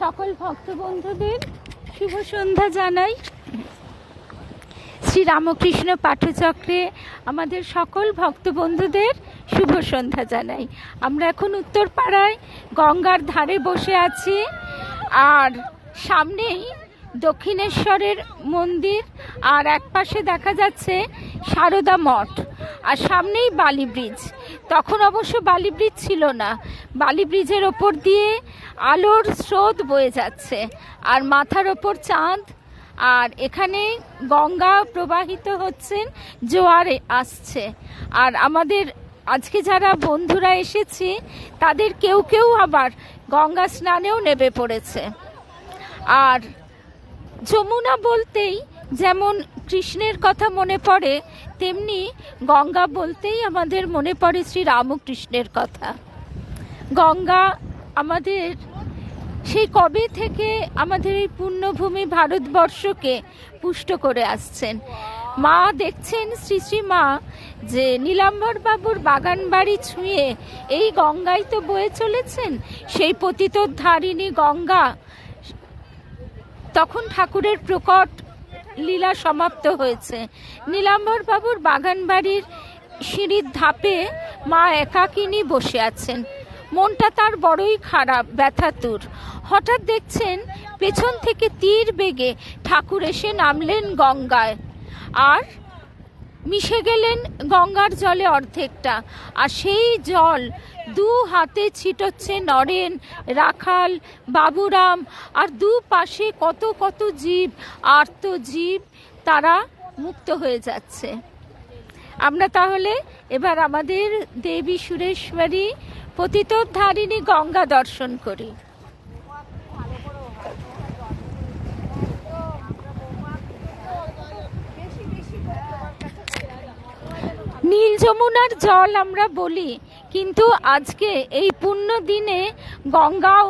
সকল ভক্ত বন্ধুদের শুভ সন্ধ্যা জানাই। শ্রী রামকৃষ্ণ পাঠচক্রে আমাদের সকল ভক্ত বন্ধুদের শুভ সন্ধ্যা জানাই। আমরা এখন উত্তরপাড়ায় গঙ্গার ধারে বসে আছি। আর সামনেই দক্ষিণেশ্বরের মন্দির, আর এক পাশে দেখা যাচ্ছে সারদা মঠ, আর সামনেই বালি ব্রিজ। তখন অবশ্য বালি ব্রিজ ছিল না। বালি ব্রিজের ওপর দিয়ে আলোর স্রোত বয়ে যাচ্ছে, আর মাথার ওপর চাঁদ। আর এখানে গঙ্গা প্রবাহিত হচ্ছেন জোয়ারে আসছে। আর আমাদের আজকে যারা বন্ধুরা এসেছি, তাদের কেউ কেউ আবার গঙ্গা স্নানেও নেমে পড়েছে। আর যমুনা বলতেই যেমন কৃষ্ণের কথা মনে পড়ে, তেমনি গঙ্গা বলতেই আমাদের মনে পড়ে শ্রী রামকৃষ্ণের কথা। গঙ্গা আমাদের, সেই কবে থেকে আমাদের এই পুণ্যভূমি ভারতবর্ষকে পুষ্ট করে আসছেন? মা দেখছেন শ্রী শ্রী মা যে নীলাম্বর বাবুর বাগান বাড়ি ছুঁয়ে এই গঙ্গায় তো বয়ে চলেছেন? সেই পতিতোদ্ধারিণী গঙ্গা তখন ঠাকুরের প্রকট লীলা সমাপ্ত হয়েছে। নীলাম্বর বাবুর বাগান বাড়ির সিঁড়ির ধাপে মা একাকিনী বসে আছেন। মনটা তার বড়ই খারাপ, ব্যথাতুর। হঠাৎ দেখছেন পেছন থেকে তীর বেগে ঠাকুর এসে নামলেন গঙ্গায়। আর মিশে গেলেন গঙ্গার জলে অর্ধেকটা। আর সেই জল দু হাতে ছিটচ্ছে নরেন, রাখাল, বাবুরাম, আর দু পাশে কত কত জীব আর্ত জীব তারা মুক্ত হয়ে যাচ্ছে। আমরা তাহলে এবার আমাদের দেবী সুরেশ্বরী পতিতোদ্ধারিণী গঙ্গা দর্শন করি। নীল যমুনার জল আমরা বলি, কিন্তু আজকে এই পূর্ণ দিনে গঙ্গাও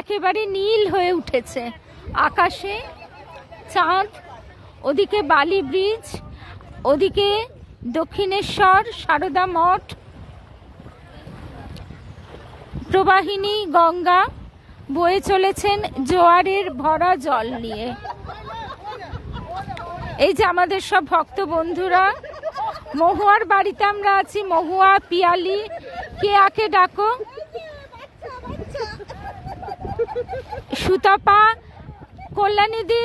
একেবারে নীল হয়ে উঠেছে। আকাশে চাঁদ, ওদিকে বালি ব্রিজ, ওদিকে দক্ষিণেশ্বর, সারদা মঠ, প্রবাহিনী গঙ্গা, বয়ে চলেছেন জোয়ারের ভরা জল নিয়ে। এই যে আমাদের সব ভক্ত বন্ধুরা মহুয়ার বাড়িতে আমরা আছি, মহুয়া, পিয়ালি কে আকে ডাকো? সুতপা, কল্যাণীদি?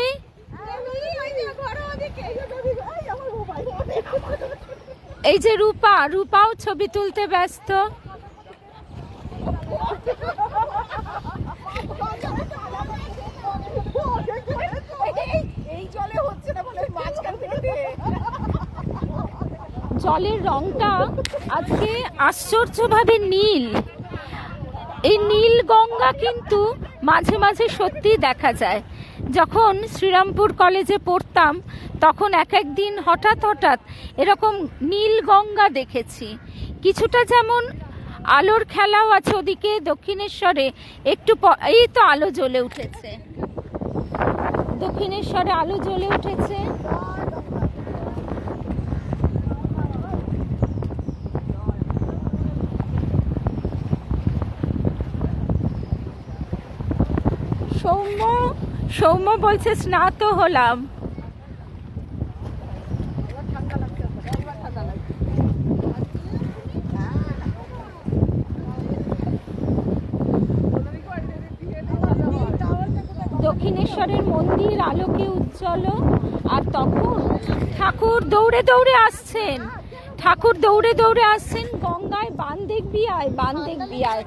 এই যে রূপা, রূপাও ছবি তুলতে ব্যস্ত। এই জলে হচ্ছে না বলে মাঝখান থেকে জলের রংটা আজকে আশ্চর্যভাবে নীল। এই নীল গঙ্গা কিন্তু মাঝে মাঝে সত্যি দেখা যায়। যখন শ্রীরামপুর কলেজে পড়তাম, তখন এক এক দিন হঠাৎ হঠাৎ এরকম নীল গঙ্গা দেখেছি। কিছুটা যেমন আলোর খেলাও আছে ওদিকে দক্ষিণেশ্বরে, একটু এই তো আলো জ্বলে উঠেছে। দক্ষিণেশ্বরে আলো জ্বলে উঠেছে। সৌম্য সৌম্য বলছে, স্নাত হলাম। দক্ষিণেশ্বরের মন্দির আলোকে উজ্জ্বল, আর তখন ঠাকুর দৌড়ে দৌড়ে আসছেন। ঠাকুর দৌড়ে দৌড়ে আসছেন গঙ্গায় বান দেখবি আয়, বান দেখবি আয়।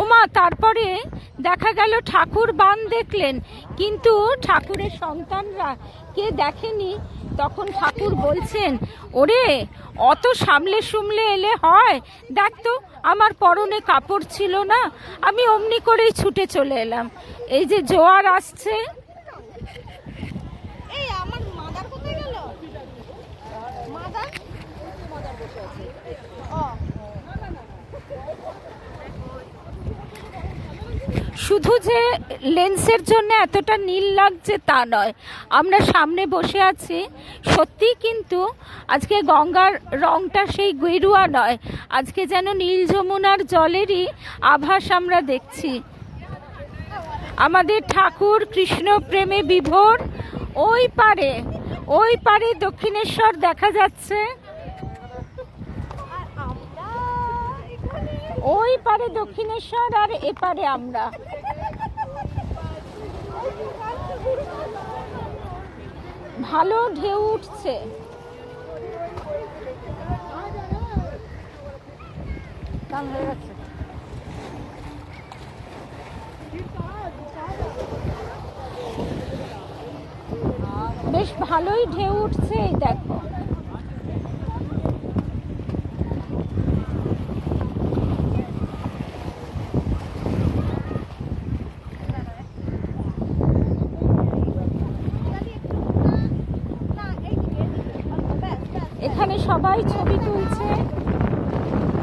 ওমা তারপরে দেখা গেল ঠাকুর বান দেখলেন। কিন্তু ঠাকুরের সন্তানরা কে দেখেনি? তখন ঠাকুর বলছেন, ওরে, অত সামলে সুমলে এলে হয়। দেখ তো, আমার পরনে কাপড় ছিল না। আমি অমনি করেই ছুটে চলে এলাম। এই যে জোয়ার আসছে এই আমার মাদার কোথায় গেল মাদার মাদার বসে আছে ও শুধু যে লেন্সের জন্য এতটা নীল লাগছে তা নয়, আমরা সামনে বসে আছি। সত্যিই কিন্তু আজকে গঙ্গার রংটা সেই গেরুয়া নয়, আজকে যেন নীল যমুনার জলেরই আভাস আমরা দেখছি। আমাদের ঠাকুর কৃষ্ণ প্রেমে বিভোর, ওই পারে ওই পারে দক্ষিণেশ্বর দেখা যাচ্ছে আর আমরা এখানে ওই পারে দক্ষিণেশ্বর আর এপারে আমরা। ভালো ঢেউ উঠছে। বেশ ভালোই ঢেউ উঠছে এই দেখো। সবাই ছবি তুলছে।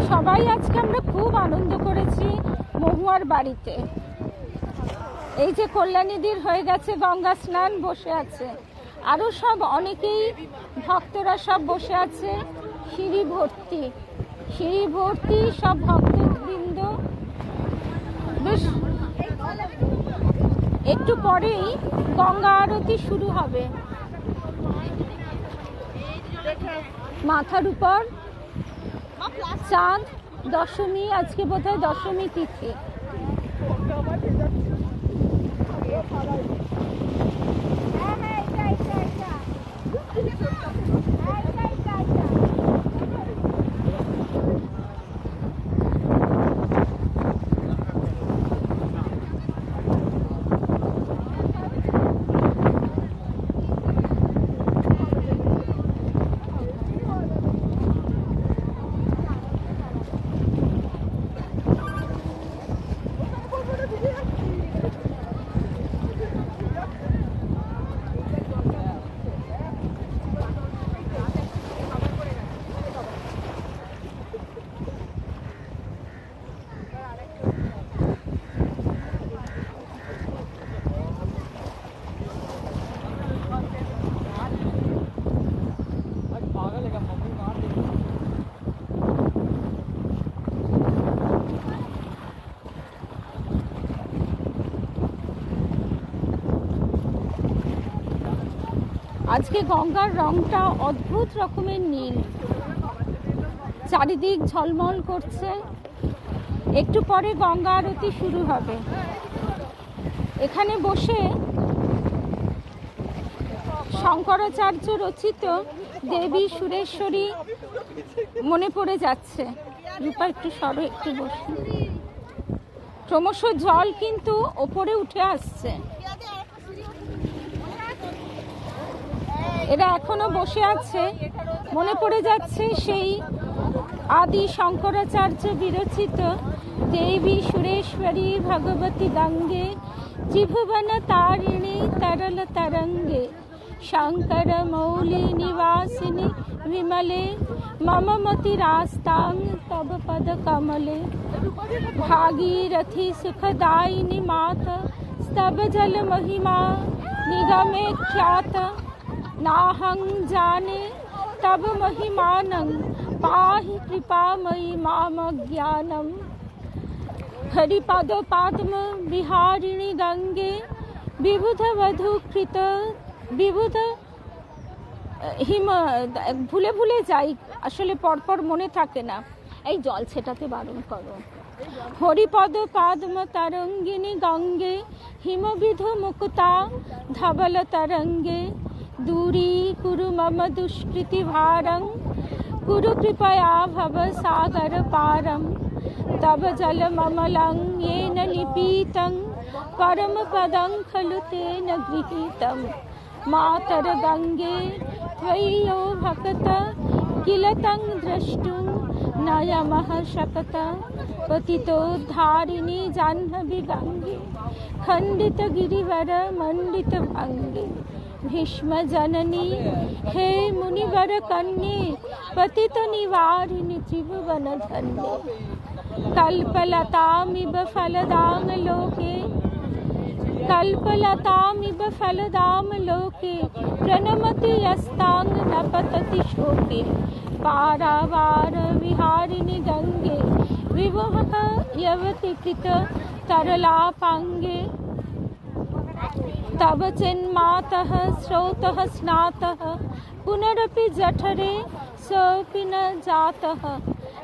সবাই আজকে আমরা খুব আনন্দ করেছি মহুয়ার বাড়িতে। এই যে কল্যাণীদির হয়ে গেছে গঙ্গা স্নান, বসে আছে। আরও সব অনেকেই ভক্তরা সব বসে আছে। সিঁড়ি ভর্তি সিঁড়ি ভর্তি সব ভক্তবৃন্দ। বেশ, একটু পরেই গঙ্গা আরতি শুরু হবে। মাথার উপর। চাঁদ দশমী আজকে বোধহয় দশমী তিথি। আজকে গঙ্গার রংটা অদ্ভুত রকমের নীল। চারিদিক ঝলমল করছে। একটু পরে গঙ্গা আরতি শুরু হবে। এখানে বসে শঙ্করাচার্য রচিত দেবী সুরেশ্বরী মনে পড়ে যাচ্ছে। রূপা, একটু সরো, একটু বসে। ক্রমশ জল কিন্তু ওপরে উঠে আসছে। এরা এখনও বসে আছে। মনে পড়ে যাচ্ছে সেই আদি শঙ্করাচার্য বিরচিত দেবী সুরেশ্বরী ভগবতী গঙ্গে, ত্রিভুবন তারিণী তরল তরঙ্গে, শঙ্কর মৌলি নিবাসিনী বিমলে মম মতি রাস্তাং তব পদ কমলে, ভাগীরথী সুখদায়িনী মাত, স্তব জল মহিমা, নিগমে খ্যাত नाहं जाने तव महिमानं पाहि कृपामयि मामज्ञानम् हरिपदपाद्म विहारिणि गङ्गे বিবুধবধূকৃত বিবুধ হিম ভুলে ভুলে যাই আসলে পরপর মনে থাকে না এই জল ছেটাতে বারণ করো হরিপদ পাদ্ম তরঙ্গিনী গঙ্গে হিমবিধ মুকুতা ধবল তরঙ্গে दूरी कुरु मम दुष्कृतिभारं। कुरु कृपया भव सागरपारं तव जलममलं येन निपीतं। परमपदं खलु तेन गृहीतं। मातरगङ्गे त्वय्यो भक्त किल तं द्रष्टुं न यमः शकत पतितोद्धारिणी जाह्नवि गङ्गे खण्डितगिरिवर मण्डितभङ्गे। भीष्म जननी, हे मुनिवर कन्ये पतित निवारिणि त्रिभुवन धन्ये कल्पलतामिव फलदाम लोके कल्पलतामिव फलदाम लोके, प्रणमति यस्तां न पतति शोके। पारावार विहारिणि गंगे विवह यवति कृत तरला पांगे तव चिन्मातः स्रोतः स्नातः, पुनरपि जठरे सोऽपि न जातः।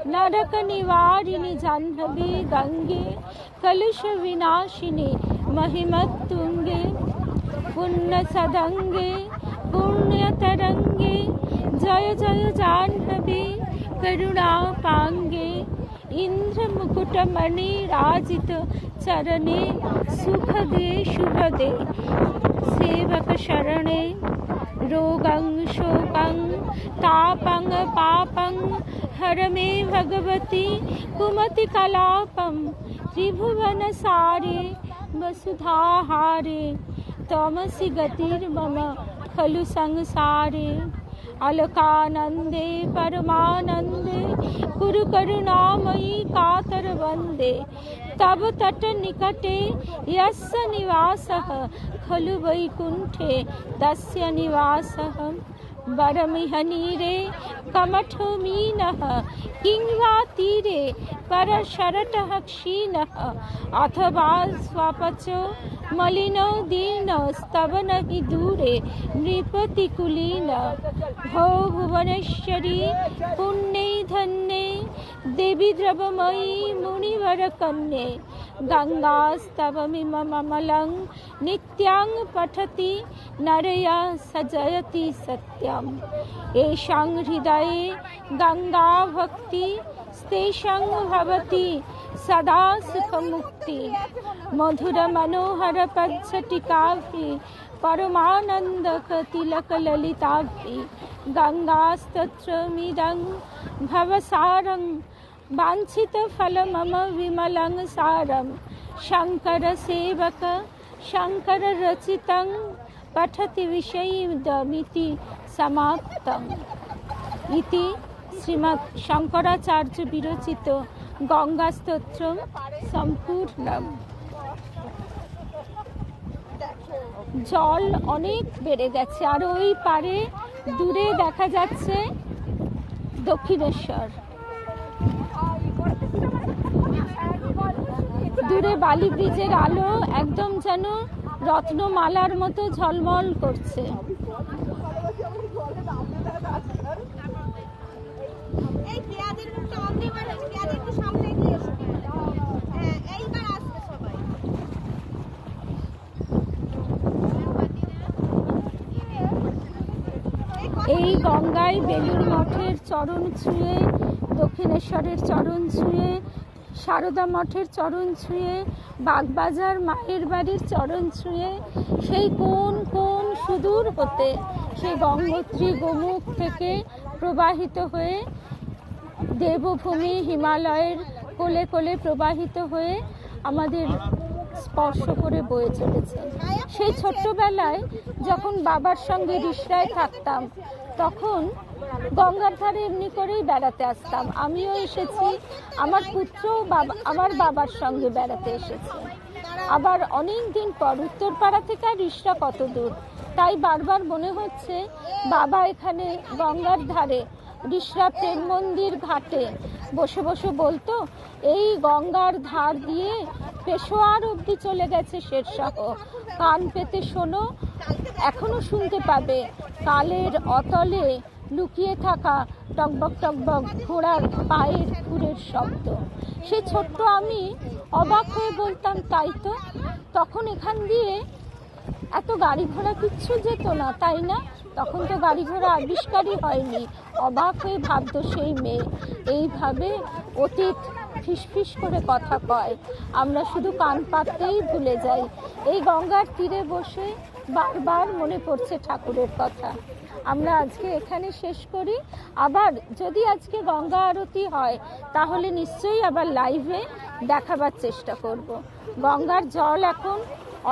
नरकनिवारिणि जाह्नवी गङ्गे कलुषविनाशिनि महिमत्तुङ्गे पुण्यसदङ्गे पुण्यतरङ्गे जय जय जाह्नवी, करुणापाङ्गे। इन्द्रमुकुटमणिराजित चरणे सुखदे शुभदे। सेवकशरणे रोगं शोकं तापं पापं हर मे भगवती कुमतिकलापं त्रिभुवनसारे वसुधाहारे। त्वमसि गतिर्मम खलु संसारे। अलकानन्दे परमानन्दे कुरु करुणामयी कातर वंदे। तव तटनिकटे यस्य निवासः खलु वैकुण्ठे तस्य निवासः। ಬರಮಿಹನೀರೆ ಕಮಠೋ ಮೀನಃ ಕಿಂವಾ ತೀರೆ ಪರ ಶರಟಃ ಕ್ಷೀಣಃ ಅಥವಾ ಸ್ವಪಚ ಮಲಿನೋ ದೀರ್ಣ ಸ್ತವನ ದೂರೆ ನೃಪತಿ ಕುಲೀನ ಭೋ ಭುವನೇಶ್ವರಿ ಪುಣ್ಯೈ ಧನ್ಯೈ দেবী দ্রবময়ী মুনিবর কন্যে গঙ্গাস্তবমিমমলং द्रवमयी मुनिवरकन्ये गङ्गास्तवमिममलं नित्यां पठति नरया सजयति सत्यम् येषां हृदये गङ्गाभक्ति तेषां भवति सदा सुखमुक्ति मधुरमनोहरपज्झटिकाभिः परमानन्दकतिलकललिताभिः गङ्गास्तत्रमिदं भवसारं वाञ्छितफलमम विमलं सारं शङ्करसेवक শঙ্কর রচিত পঠতি বিষয়ীদমিতি সমাপ্ত ইতি শ্রীমৎ শঙ্করাচার্য বিরচিত গঙ্গাস্তোত্র সম্পূর্ণ জল অনেক বেড়ে গেছে আর ওই পারে দূরে দেখা যাচ্ছে দক্ষিণেশ্বর দূরে বালি ব্রিজের আলো একদম যেন রত্নমালার মতো ঝলমল করছে। এই হ্যাঁ গঙ্গায় বেলুর মঠের চরণ ছুঁয়ে দক্ষিণেশ্বরের চরণ ছুঁয়ে সারদা মঠের চরণ ছুঁয়ে, বাগবাজার মায়ের বাড়ির চরণ ছুঁয়ে, সেই কোন কোন সুদূর হতে, সেই গঙ্গোত্রী গোমুখ থেকে প্রবাহিত হয়ে, দেবভূমি হিমালয়ের কোলে কোলে প্রবাহিত হয়ে আমাদের স্পর্শ করে বয়ে চলেছে। সেই ছোট্টবেলায় যখন বাবার সঙ্গে রিসরায় থাকতাম, তখন গঙ্গার ধারে এমনি করেই বেড়াতে আসতাম। আমিও এসেছি, আমার পুত্রও বাবা, আমার বাবার সঙ্গে বেড়াতে এসেছে। আবার অনেক দিন পর উত্তরপাড়া থেকে আর রিসরা কত দূর। তাই বারবার মনে হচ্ছে, বাবা এখানে গঙ্গার ধারে রিসরা প্রেম মন্দির ঘাটে বসে বসে বলতো, এই গঙ্গার ধার দিয়ে পেশোয়ার অবধি চলে গেছে শেরশাহ। কান পেতে শোনো, এখনও শুনতে পাবে। কালের অতলে লুকিয়ে থাকা টকবক টকবক ঘোড়ার পায়ের খুরের শব্দ। সে ছোট্ট আমি অবাক হয়ে বলতাম, তাই তো? তখন এখান দিয়ে, এত গাড়ি ঘোড়া কিচ্ছু যেত না, তাই না? তখন তো গাড়ি ঘোড়া আবিষ্কারই হয়নি। অবাক হয়ে ভাবতো সেই মেয়ে। এইভাবে অতীত ফিসফিস করে কথা কয়। আমরা শুধু কান পাততেই ভুলে যাই। এই গঙ্গার তীরে বসে বারবার মনে পড়ছে ঠাকুরের কথা। আমরা আজকে এখানে শেষ করি। আবার যদি আজকে গঙ্গা আরতি হয়, তাহলে নিশ্চয়ই আবার লাইভে দেখাবার চেষ্টা করব। গঙ্গার জল এখন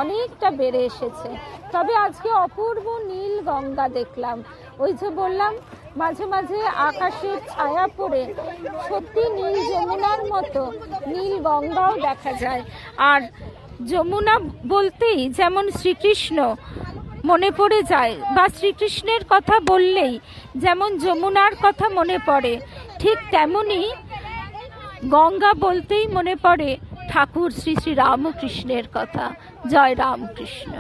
অনেকটা বেড়ে এসেছে। তবে আজকে অপূর্ব নীল গঙ্গা দেখলাম। ওই যে বললাম মাঝে মাঝে আকাশের ছায়া পড়ে সত্যি নীল যমুনার মতো নীল গঙ্গাও দেখা যায়। আর যমুনা বলতেই যেমন শ্রীকৃষ্ণ মনে পড়ে যায় বা শ্রীকৃষ্ণের কথা বললেই যেমন যমুনার কথা মনে পড়ে, ঠিক তেমনি গঙ্গা বলতেই মনে পড়ে ঠাকুর শ্রী শ্রী রামকৃষ্ণের কথা। জয় রামকৃষ্ণ।